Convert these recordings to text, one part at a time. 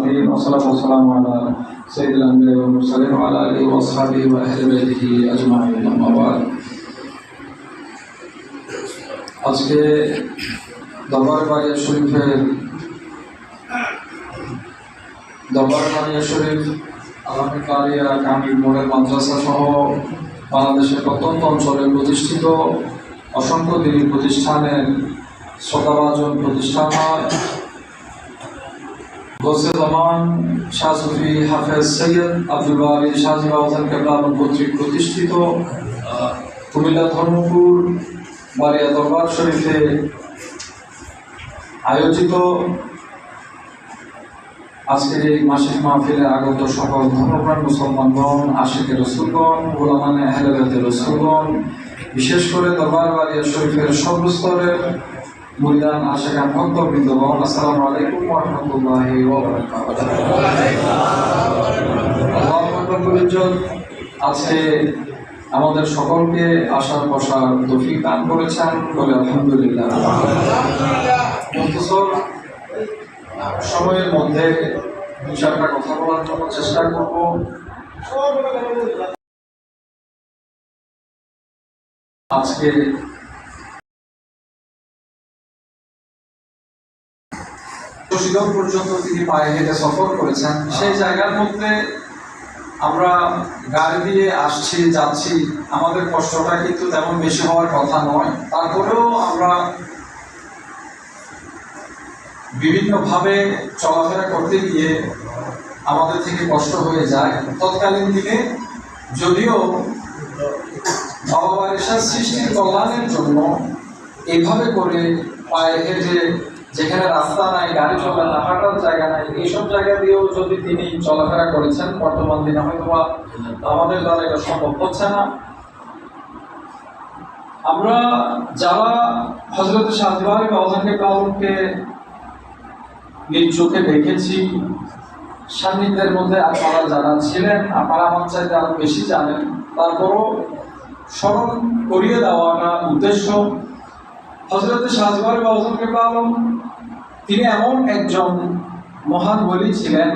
للمتقين والصلاة والسلام على سيد الأنبياء والمرسلين وعلى آله وأصحابه وأهل بيته أجمعين أما بعد আজকে দরবার বাড়িয়া শরীফের দরবার বাড়িয়া শরীফ আলামী কালিয়া কামিল মোড়ের মাদ্রাসা সহ বাংলাদেশের প্রত্যন্ত অঞ্চলে প্রতিষ্ঠিত অসংখ্য দিনী প্রতিষ্ঠানের শ্রদ্ধাভাজন প্রতিষ্ঠাতা সৈয়দ আব্দুল কর্তৃক প্রতিষ্ঠিত কুমিল্লা ধর্মপুর বারিয়া শরীফে আয়োজিত আজকের এই মাসিক মাহফিলে আগত সকল ধর্মপ্রাণ মুসলমানগণ আশিকের রসুলগণ গোলামানে আহলেবেদের রসুলগণ, বিশেষ করে দরবার বাড়িয়া শরীফের সর্বস্তরের মুরিদান আশেখান ভক্তবৃন্দগণ আসসালামু আলাইকুম রাহমাতুল্লাহি আজকে আমাদের সকলকে আশার বসার তৌফিক দান করেছেন বলে আলহামদুলিল্লাহ। সময়ের মধ্যে দু চারটা কথা বলার জন্য চেষ্টা করব। আজকে শীতল পর্যন্ত তিনি পায়ে হেঁটে সফর করেছেন। সেই জায়গার মধ্যে আমরা গাড়ি দিয়ে আসছি যাচ্ছি। আমাদের কষ্টটা কিন্তু তেমন বেশি হওয়ার কথা নয়। তারপরেও আমরা বিভিন্নভাবে চলাফেরা করতে গিয়ে আমাদের থেকে কষ্ট হয়ে যায়। তৎকালীন দিনে যদিও বাবা বারিশার সৃষ্টির কল্যাণের জন্য এইভাবে করে পায়ে হেঁটে যেখানে রাস্তা নাই, গাড়ি চলে না, হাঁটার জায়গা নাই, এইসব জায়গা দিয়েও যদি তিনি চলাফেরা করেছেন, বর্তমান দিনে হয়তো আমাদের দ্বারা এটা সম্ভব হচ্ছে না। আমরা যারা হজরত শাহবারি বাবাকে কাউকে নিজ চোখে দেখেছি, সান্নিধ্যের মধ্যে আপনারা যারা ছিলেন, আপনারা আমার চাইতে আরও বেশি জানেন। তারপরও স্মরণ করিয়ে দেওয়াটা উদ্দেশ্য। হজরত শাহজবারি বাবুকে আলম তিনি এমন একজন মহান বলি ছিলেন,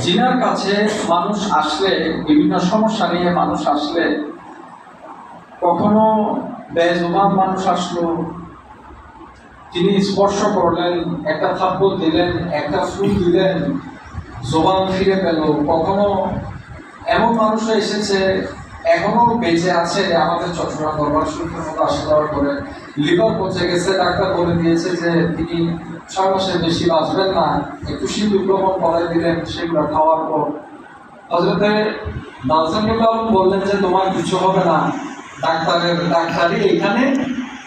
যিনার কাছে মানুষ আসলে, বিভিন্ন সমস্যা নিয়ে মানুষ আসলে, কখনো বেজবান মানুষ আসলো, তিনি স্পর্শ করলেন, একটা থাপ্পড় দিলেন, একটা ফুল দিলেন, জোবান ফিরে পেল। কখনো এমন মানুষও এসেছে এখনও বেঁচে আছে আমাদের চট্টগ্রাম দরবার শরীফের মতো আসা যাওয়ার করে। লিভার পচে গেছে, ডাক্তার বলে দিয়েছে যে তিনি ছয় মাসের বেশি বাঁচবেন না। একটু শীত গ্রহণ করাই দিলেন, সেগুলো খাওয়ার পর। হজরতে নালসানকে আলম বললেন যে, তোমার কিছু হবে না। ডাক্তারের ডাক্তারই এখানে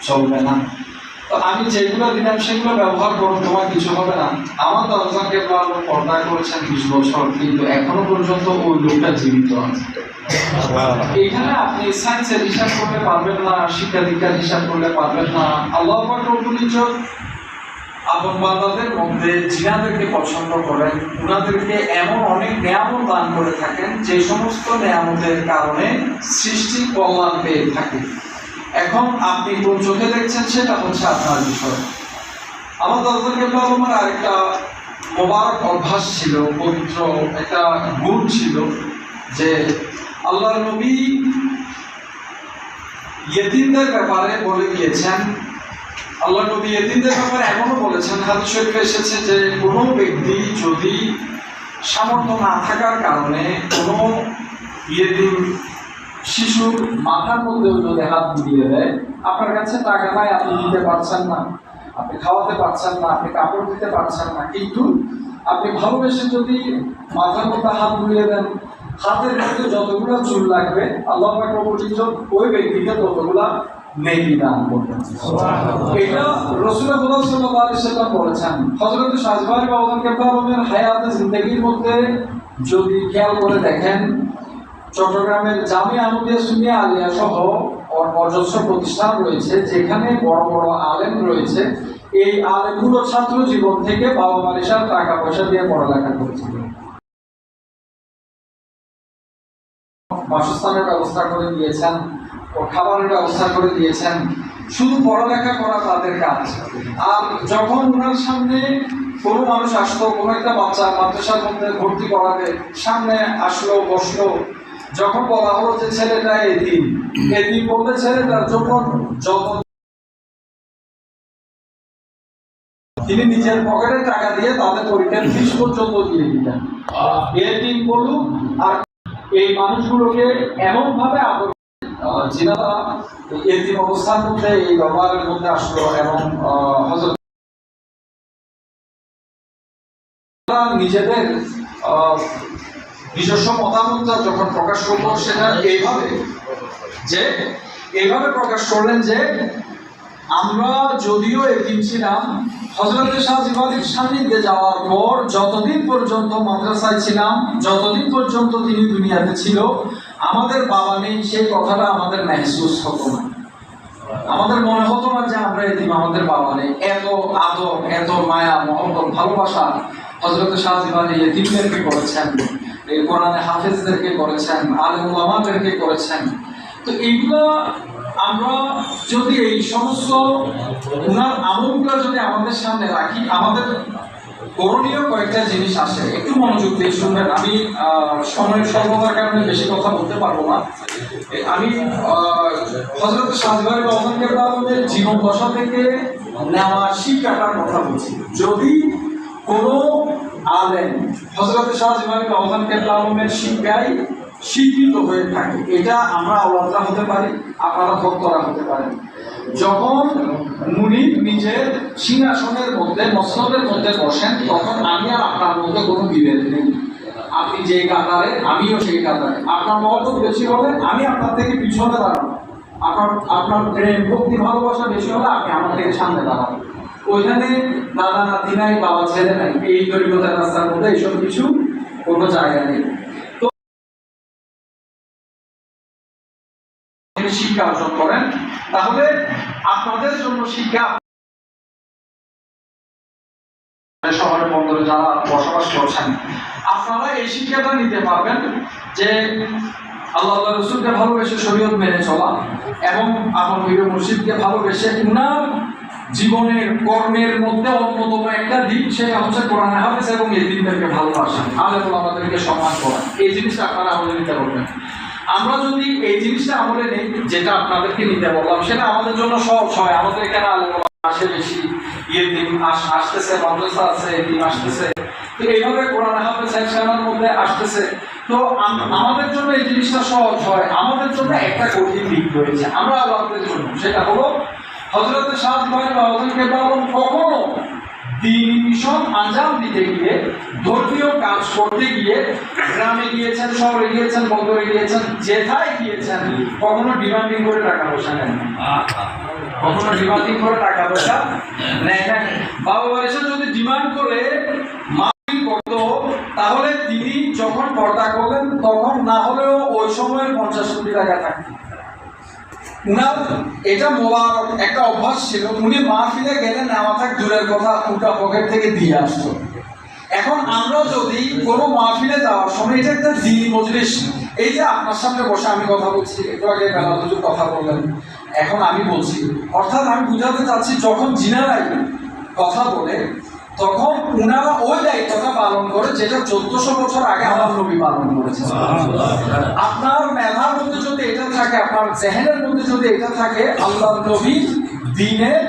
চলবে না। আমি যেগুলো দিলাম, সেগুলো ব্যবহার করুন, তোমার কিছু হবে না। আমার দরজাকে পর্দা করেছেন বিশ বছর, কিন্তু এখনও পর্যন্ত ওই লোকটা জীবিত আছে। এখানে আপনি সায়েন্সের হিসাব পারবেন না, শিক্ষা দীক্ষার হিসাব পারবেন না। আল্লাহ আপন মধ্যে জিনাদেরকে পছন্দ করেন, উনাদেরকে এমন অনেক নিয়ামত দান করে থাকেন, যে সমস্ত নিয়ামতের কারণে সৃষ্টি কল্যাণ পেয়ে থাকে। এখন আপনি কোন চোখে দেখছেন সেটা হচ্ছে আপনার বিষয়। আমার দাদাকে আমার আরেকটা মোবারক অভ্যাস ছিল, পবিত্র একটা গুণ ছিল যে আল্লাহ নবী ইয়েতিমদের ব্যাপারে বলে গিয়েছেন আল্লাহ নবী এদিনদের ব্যাপারে এমনও বলেছেন। হাদিস শরীফে এসেছে যে কোনো ব্যক্তি যদি সামর্থ্য না থাকার কারণে কোনো ইয়েদিন শিশুর মাথার মধ্যেও যদি হাত বুলিয়ে দেয় আপনার কাছে টাকা নাই আপনি দিতে পারছেন না। আপনি খাওয়াতে পারছেন না আপনি কাপড় দিতে পারছেন না। কিন্তু আপনি ভালোবেসে যদি মাথার মধ্যে হাত বুলিয়ে দেন হাতের মধ্যে যতগুলো চুল লাগবে আল্লাহ পাকের ওই ব্যক্তিকে ততগুলা নেকি দান করবেন। এটা রসুল্লাহ সাল্লাল্লাহু আলাইহি সাল্লাম বলেছেন। হযরত শাহজাহান বাবুল কেবলামের হায়াতে জিন্দেগির মধ্যে যদি খেয়াল করে দেখেন চট্টগ্রামের জামিয়া আহমদিয়া সুনিয়া আলিয়া সহ অজস্র প্রতিষ্ঠান রয়েছে, যেখানে বড় বড় আলেম রয়েছে। এই আলেমগুলো ছাত্র জীবন থেকে বাবা মারিসার টাকা পয়সা দিয়ে পড়ালেখা করেছিল। বাসস্থানের ব্যবস্থা করে দিয়েছেন ও খাবারের ব্যবস্থা করে দিয়েছেন। শুধু পড়ালেখা করা তাদের কাজ। আর যখন ওনার সামনে কোনো মানুষ আসতো কোনো একটা বাচ্চা মাদ্রাসার মধ্যে ভর্তি করাবে, সামনে আসলো, বসল যখন বলা হলো যে ছেলেটা এদিন এদিন বললে ছেলেটার জন্য যত তিনি নিজের পকেটে টাকা দিয়ে তাদের পরীক্ষার ফিস পর্যন্ত দিয়ে দিতেন এদিন বলুক আর এই মানুষগুলোকে এমন ভাবে আদর যিনারা এদিন অবস্থার মধ্যে এই ব্যবহারের মধ্যে আসলো এবং আহ, নিজেদের নিজস্ব মতামতটা যখন প্রকাশ করল সেটা এইভাবে, যে এইভাবে প্রকাশ করলেন যে আমরা যদিও এতিম ছিলাম হজরত শাহজিবালির সান্নিধ্যে যাওয়ার পর যতদিন পর্যন্ত মাদ্রাসায় ছিলাম, যতদিন পর্যন্ত তিনি দুনিয়াতে ছিল, আমাদের বাবা নেই, সেই কথাটা আমাদের মেহসুস হতো না। আমাদের মনে হতো না যে আমরা এতিম, আমাদের বাবা নেই। এত আদর, এত মায়া, মহব্বত, ভালোবাসা হজরত শাহজিবালি এতিমদেরকে করেছেন। এই কোরআনে হাফেজদেরকে করেছেন আলেম আমাদেরকে করেছেন। তো এইগুলো আমরা যদি এই সমস্ত উনার আমলগুলো যদি আমাদের সামনে রাখি আমাদের করণীয় কয়েকটা জিনিস আসে একটু মনোযোগ দিয়ে শুনবেন। আমি আহ, সময়ের স্বল্পতার কারণে বেশি কথা বলতে পারব না। আমি হজরত শাহজাহান রহমানকে জীবন দশা থেকে নেওয়ার শিক্ষাটার কথা বলছি। যদি কোনো আলেম হজরত শাহ জিমানি রহমান কেবলা আলমের শিক্ষায় শিক্ষিত হয়ে থাকে, এটা আমরা আল্লাহরা হতে পারি, আপনারা ভক্তরা হতে পারেন। যখন মুনি নিজের সিংহাসনের মধ্যে, মসনদের মধ্যে বসেন, তখন আমি আর আপনার মধ্যে কোনো বিভেদ নেই। আপনি যে কাতারে, আমিও সেই কাতারে। আপনার মহব্বত বেশি হলে আমি আপনার থেকে পিছনে দাঁড়াবো। আপনার আপনার প্রেম, ভক্তি, ভালোবাসা বেশি হলে আপনি আমার থেকে সামনে দাঁড়াবেন। ওইখানে দাদা নাতি নাই, বাবা ছেলে নাই, এই দরিদ্রতার রাস্তার মধ্যে এইসব কিছু কোনো জায়গা নেই। তো শিক্ষা অর্জন করেন, তাহলে আপনাদের জন্য শিক্ষা বন্দরে যারা বসবাস করছেন, আপনারা এই শিক্ষাটা নিতে পারবেন যে আল্লাহ রসুলকে ভালোবেসে শরীয়ত মেনে চলা এবং আমার প্রিয় ভালোবেসে উনার জীবনের কর্মের মধ্যে অন্যতম একটা দিক সেটা হচ্ছে কোরআন হাফেজ এবং এই দিনদেরকে ভালোবাসা। আলেম আমাদেরকে সম্মান করা এই জিনিসটা আপনারা আমলে নিতে পারবেন। আমরা যদি এই জিনিসটা আমলে নেই, যেটা আপনাদেরকে নিতে বললাম, সেটা আমাদের জন্য সহজ হয়। আমাদের এখানে আলেম আসে বেশি। ইয়ের দিন আস- আসতেছে, মাদ্রাসা আছে, দিন আসতেছে। তো এইভাবে কোরআন হাফেজ সেকশনের মধ্যে আসতেছে। তো আমাদের জন্য এই জিনিসটা সহজ হয়। আমাদের জন্য একটা কঠিন দিক রয়েছে। আমরা আল্লাহদের জন্য। সেটা হলো হজরত সাত ভাই বা হজরতকে বলুন কখনো দিন মিশন আঞ্জাম দিতে গিয়ে, ধর্মীয় কাজ করতে গিয়ে, গ্রামে গিয়েছেন, শহরে গিয়েছেন, বন্দরে গিয়েছেন, যেথায় গিয়েছেন, কখনো ডিমান্ডিং করে টাকা পয়সা নেন কখনো ডিমান্ডিং করে টাকা পয়সা নেয় বাবা বাড়িতে যদি ডিমান্ড করে মাফিল করতো, তাহলে তিনি যখন পর্দা করলেন তখন না হলেও ওই সময়ের পঞ্চাশ কোটি টাকা থাকতো। উনার এটা মোবারক একটা অভ্যাস ছিল। উনি মাহফিলে গেলে নেওয়া থাক দূরের কথা উল্টা পকেট থেকে দিয়ে আসতো। এখন আমরা যদি কোনো মাহফিলে যাওয়ার সময়, এটা একটা দিন মজলিস। এই যে আপনার সামনে বসে আমি কথা বলছি, একটু আগে বেলা দুটো কথা বললেন। এখন আমি বলছি, অর্থাৎ আমি বুঝাতে চাচ্ছি, যখন জিনারাই কথা বলে তখন উনারা ওই দায়িত্বটা পালন করে যেটা চোদ্দশো বছর আগে আমার নবী পালন করেছে আপনার মেধার মধ্যে যদি এটা থাকে, আপনার জেহেনের মধ্যে যদি এটা থাকে, আল্লাহ নবী দিনের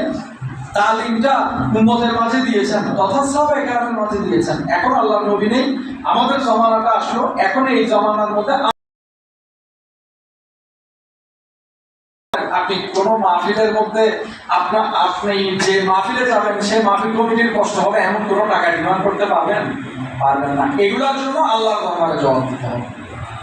তালিমটা উম্মতের মাঝে দিয়েছেন, তথা সব একাডের মাঝে দিয়েছেন। এখন আল্লাহ নবী নেই, আমাদের জমানাটা আসলো, এখন এই জমানার মধ্যে আপনি কোনো মাহফিলের মধ্যে আপনার আপনি যে মাহফিলে যাবেন, সেই মাহফিল কমিটির কষ্ট হবে, এমন কোনো টাকা ডিমান্ড করতে পারবেন? পারবেন না। এগুলোর জন্য আল্লাহর দরবারে জবাব দিতে হবে।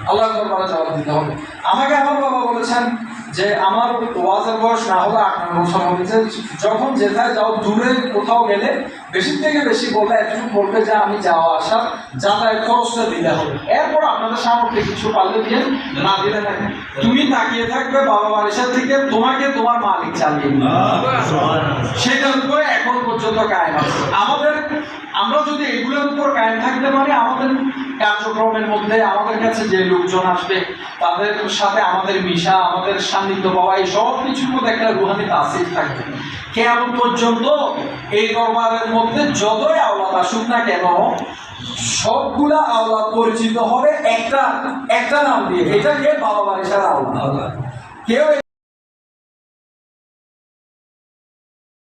আল্লাহ দরবারে জবাব দিতে হবে। আমাকে আমার বাবা বলেছেন যে, আমার ওয়াজের বয়স না হলে আট বছর হয়েছে যখন যেথায় যাও, দূরে কোথাও গেলে বেশি থেকে বেশি বললে এতটুকু বলবে যে আমি যাওয়া আসা যাতায়াত খরচটা দিতে হবে। এরপর আপনাদের সামর্থ্যে কিছু পারলে দিয়ে না দিলে না তুমি তাকিয়ে থাকবে বাবা বাড়ির থেকে তোমাকে তোমার মালিক চালিয়ে সেটার উপরে এখন পর্যন্ত কায়েম আছে। আমাদের আমরা যদি এগুলোর উপর কায়েম থাকতে পারি আমাদের কার্যক্রমের মধ্যে আমাদের কাছে যে লোকজন আসবে তাদের সাথে আমাদের মিশা আমাদের সান্নিধ্য পাওয়া এই সব কিছুর মধ্যে একটা রুহানি তাসির থাকবে। কেমন পর্যন্ত এই মধ্যে যতই আওলাদ আসুক না কেন, সবগুলা আওলাদ পরিচিত হবে একটা একটা নাম দিয়ে। এটা কে? বাবা বারিশার আওলাদ। কেউ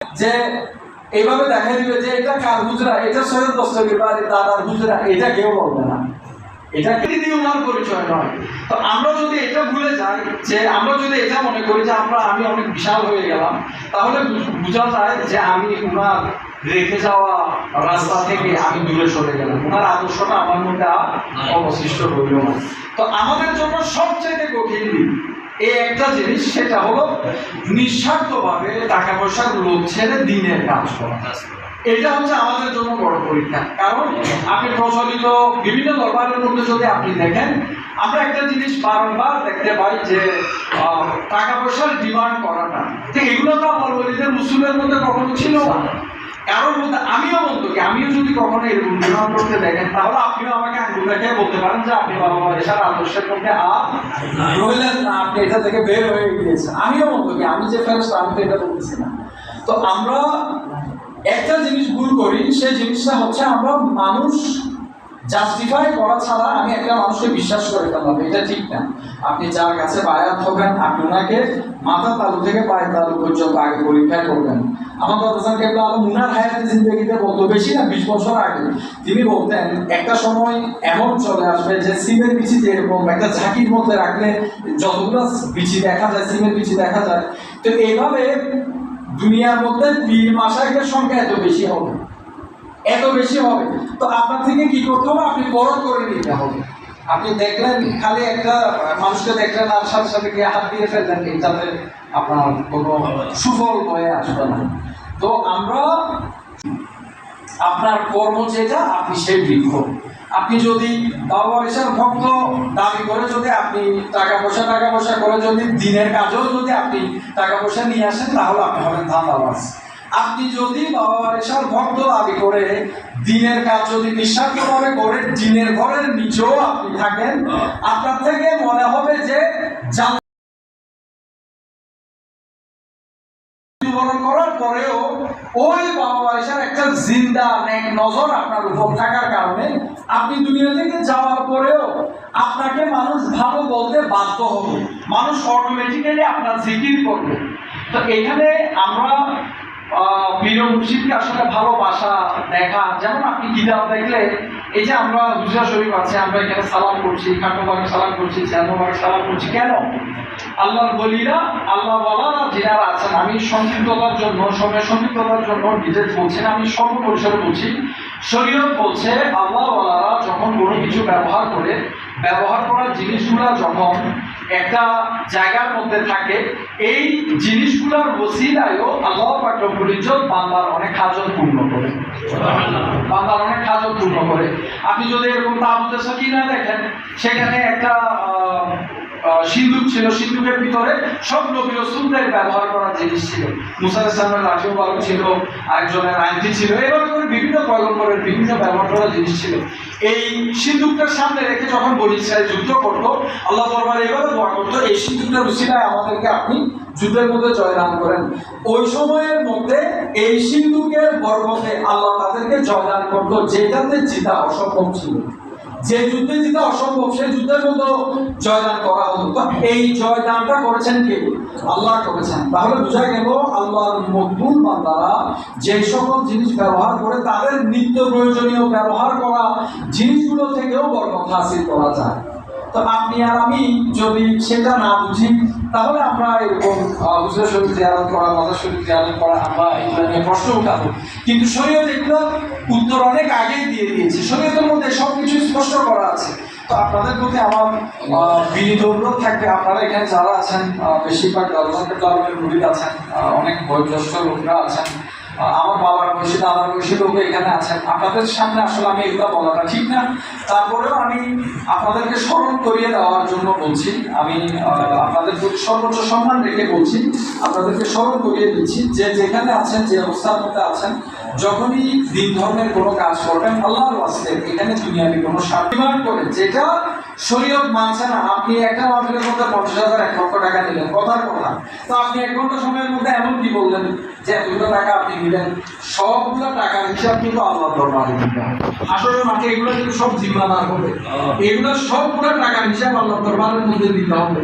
যে এইভাবে দেখা দিবে যে এটা কার হুজরা? এটা সৈয়দ দস্তগীর বা দাদার হুজরা। এটা কেউ বলবে না। এটা কৃতি ওনার পরিচয় নয়। তো আমরা যদি এটা ভুলে যাই যে আমরা যদি এটা মনে করি যে আমরা আমি অনেক বিশাল হয়ে গেলাম তাহলে বোঝা যায় যে আমি ওনার রেখে যাওয়া রাস্তা থেকে আমি দূরে সরে গেলাম। ওনার আদর্শটা আমার মধ্যে আর অবশিষ্ট রইল না। তো আমাদের জন্য সবচেয়ে কঠিন দিক এই একটা জিনিস সেটা হলো নিঃস্বার্থভাবে টাকা পয়সার লোভ ছেড়ে দিনের কাজ করা। এটা হচ্ছে আমাদের জন্য বড় পরীক্ষা। কারণ আপনি প্রচলিত বিভিন্ন দরবারের মধ্যে যদি আপনি দেখেন, আমরা একটা জিনিস বারংবার দেখতে পাই যে টাকা পয়সার ডিমান্ড করাটা। তো এগুলো তো আমার ওলিদের মুসলিমের মধ্যে কখনো ছিল না। কারোর মধ্যে আমিও বলতো কি, আমিও যদি কখনো এরকম ডিমান্ড করতে দেখেন, তাহলে আপনিও আমাকে আঙ্গুল দেখে বলতে পারেন যে, আপনি বাবা মায়ের আদর্শের মধ্যে আর রইলেন না, আপনি এটা থেকে বের হয়ে গিয়েছেন। আমিও বলতো কি, আমি যে ফেরত আমি তো এটা বলছি না। তো আমরা একটা জিনিস ভুল করি সেই জিনিসটা হচ্ছে আমরা মানুষ জাস্টিফাই করা ছাড়া আমি একটা মানুষকে বিশ্বাস করে ফেললাম, এটা ঠিক না। আপনি যার কাছে বায়াত হবেন আপনি ওনাকে মাথা তালু থেকে পায়ের তালু পর্যন্ত আগে পরীক্ষা করবেন। আমার দাদাসান কেবল আলম উনার হায়াতে জিন্দগিতে বলতো, বেশি না, বিশ বছর আগে। তিনি বলতেন, একটা সময় এমন চলে আসবে যে সিমের বিচি এরকম একটা ঝাঁকির মধ্যে রাখলে যতগুলো বিচি দেখা যায়, সিমের বিচি দেখা যায়। তো এইভাবে দুনিয়ার মধ্যে পীর মাসাইকের সংখ্যা এত বেশি হবে। এত বেশি হবে। তো আপনার থেকে কি করতে হবে? আপনি বড় করে নিতে হবে। আপনি দেখলেন খালি একটা মানুষকে দেখলেন আর সাথে সাথে গিয়ে হাত দিয়ে ফেললেন এটাতে আপনার কোনো সুফল হয়ে আসবে না। তো আমরা আপনার কর্ম যেটা, আপনি সেই বৃক্ষ। আপনি যদি বাবা ইসার ভক্ত দাবি করে যদি আপনি টাকা পয়সা টাকা পয়সা করে যদি দিনের কাজেও যদি আপনি টাকা পয়সা নিয়ে আসেন, তাহলে আপনি হবেন ধান্দাবাজ। আপনি যদি বাবা বারিশার ভক্ত দাবি করে দিনের কাজ যদি নিঃস্বার্থভাবে করে, দিনের ঘরের নিচেও আপনি থাকেন, আপনার থেকে মনে হবে যে মৃত্যুবরণ করার পরেও ওই বাবা বারিশার একটা জিন্দা, নেক নজর আপনার উপর থাকার কারণে আপনি দুনিয়া থেকে যাওয়ার পরেও আপনাকে মানুষ ভালো বলতে বাধ্য হবে। মানুষ অটোমেটিক্যালি আপনার জিকির করবে। তো এখানে আমরা প্রিয় মুর্শিদকে আসলে ভালোবাসা দেখা। যেমন আপনি কিতাব দেখলে, এই যে আমরা হুজরা শরীফ আছে, আমরা এখানে সালাম করছি খাটোবাগে সালাম করছি ছিয়ানবাগে সালাম করছি, কেন? আল্লাহর বলিরা, আল্লাহ বলারা যারা আছেন, আমি সংক্ষিপ্ততার জন্য, সময় সংক্ষিপ্ততার জন্য ডিটেলস বলছি না, আমি সর্বপরিসরে বলছি শরীয়ত বলছে আল্লাহ বলারা যখন কোনো কিছু ব্যবহার করে ব্যবহার করার জিনিসগুলা যখন একটা জায়গার মধ্যে থাকে এই জিনিসগুলোর ওসিলায়ও আল্লাহ পাক রব্বুল ইজ্জত বান্দার অনেক হাজত পূর্ণ করে। বান্দার অনেক হাজত পূর্ণ করে। আপনি যদি এরকম তাবুতে সাকিনা দেখেন সেখানে একটা সিন্দুক ছিল সিন্দুকের ভিতরে সব নবী রসুলদের ব্যবহার করার জিনিস ছিল। মুসা ইসলামের লাঠিও বালু ছিল, আরেকজনের আইনটি ছিল এভাবে করে বিভিন্ন পয়গম্বরের বিভিন্ন ব্যবহার করার জিনিস ছিল। এই সিন্দুকটার সামনে রেখে যখন বনি ইসরায়েল যুদ্ধ করতো আল্লাহ দরবারে এভাবে দোয়া করতো এই সিন্দুকটার উসিলায় আমাদেরকে আপনি যুদ্ধের মধ্যে জয়দান করেন। ওই সময়ের মধ্যে এই সিন্ধুকের বর্গতে আল্লাহ তাদেরকে জয়দান করতো যেটাতে জিতা অসম্ভব ছিল। যে যুদ্ধে জিতা অসম্ভব সেই যুদ্ধের মতো জয়দান করা হতো তো এই জয়দানটা করেছেন কে? আল্লাহ করেছেন। তাহলে বোঝা গেল, আল্লাহর মকবুল বান্দারা যে সকল জিনিস ব্যবহার করে তাদের নিত্য প্রয়োজনীয় ব্যবহার করা জিনিসগুলো থেকেও বরকত হাসিল করা যায়। তো আপনি আর আমি যদি সেটা না বুঝি, তাহলে আমরা এরকম করা, মাদার করা, আমরা এগুলো নিয়ে প্রশ্ন কিন্তু শরীয়ত এগুলো উত্তর অনেক আগেই দিয়ে দিয়েছে। শরীয়তের মধ্যে সব কিছু স্পষ্ট করা আছে। তো আপনাদের প্রতি আমার বিনীত অনুরোধ থাকবে, আপনারা এখানে যারা আছেন বেশিরভাগ দলমার্কেট ক্লাবের আছেন অনেক বয়োজ্যেষ্ঠ লোকরা আছেন আমার বাবার বয়সী দাদার বয়সী লোক এখানে আছেন আপনাদের সামনে আসলে আমি এগুলো বলাটা ঠিক না। তারপরেও আমি আপনাদেরকে স্মরণ করিয়ে দেওয়ার জন্য বলছি, আমি আপনাদের প্রতি সর্বোচ্চ সম্মান রেখে বলছি, আপনাদেরকে স্মরণ করিয়ে দিচ্ছি, যে যেখানে আছেন, যে অবস্থার মধ্যে আছেন যখনই দিন ধর্মের কোনো কাজ করবেন, আল্লাহর ওয়াস্তে, এখানে দুনিয়াবি কোনো সার্টিফাইড করেন, যেটা শরীয়ত মানছে না। আপনি একটা মাহফিলের মধ্যে পঞ্চাশ হাজার, এক লক্ষ টাকা নিলেন কথার কথা। তো আপনি এক ঘণ্টা সময়ের মধ্যে এমন কি বললেন যে এতগুলো টাকা আপনি নিলেন সবগুলো টাকার হিসাব কিন্তু আল্লাহ দরবারে আসলে মাঠে এগুলো কিন্তু সব জিম্মাদার হবে। এগুলো সবগুলো টাকার হিসাব আল্লাহ দরবারের মধ্যে দিতে হবে।